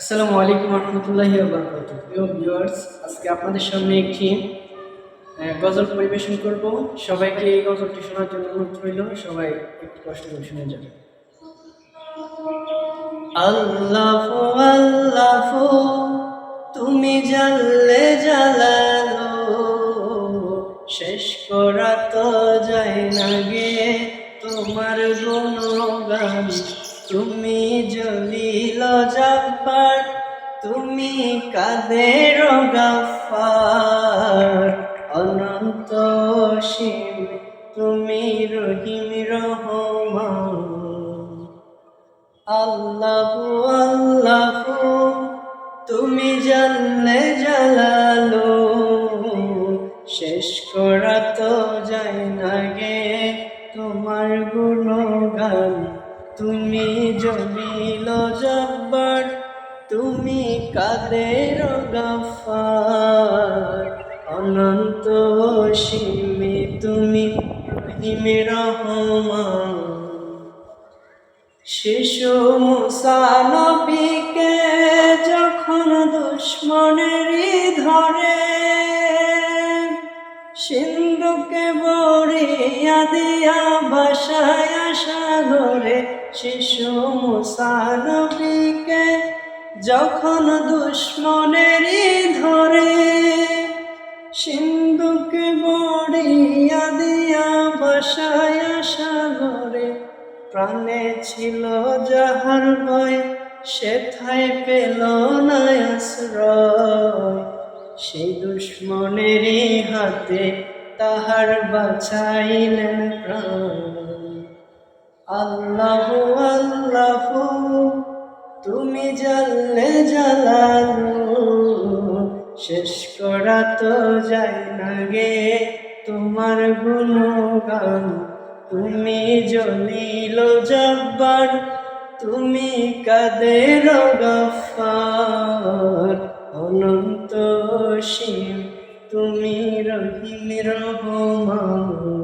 আসসালামু আলাইকুম রহমতুল্লাহি প্রিয় ভিউয়ার্স, আজকে আপনাদের সামনে একটি গজল পরিবেশন করব। সবাইকে এই গজলটি শোনার জন্য অনুরোধ রইল। সবাই একটু কষ্ট করে শুনে যাবে। আল্লাহ আল্লাহ, তুমি জানলে জালালো। শেষ করা তো যায় না গে, তোমার গুণগান। তুমি জলিল জব্বার, তুমি কাদের গাফার? অনন্ত সীম তুমি রহিম রহমান। আল্লাহ আল্লাহ, তুমি জানলে জালালো। শেষ করা তো যায় না গে তোমার গুণগান। তুমি জমিল জব্বার, তুমি কাদের গাফার? অনন্ত সীমে তুমি রহিম রহমান। শিশু মুসা নবীকে যখন দুশ্মনেরই ধরে সিন্ধুকে বড়িয়া দিয়া ভাষায় সাগরে শিশু মুসা নবীকে যখন দুশ্মনেরই ধরে, সিন্ধুকে বড়িয়া দিয়া ভাষায় সাগরে প্রাণে ছিল যাহার ভয়, সেথায় পেল না আশ্রয় সেই দুশ্মনেরই হাতে তাহার বাঁচাইলেন প্রাণ। আল্লাহ আল্লাহ, তুমি জানলে জালালো শেষ করা তো যায় না গে তোমার গুণগান। তুমি জলিল জব্বার, তুমি কাদের গফার? অনন্ত শিব তুমি রহিম রহমান।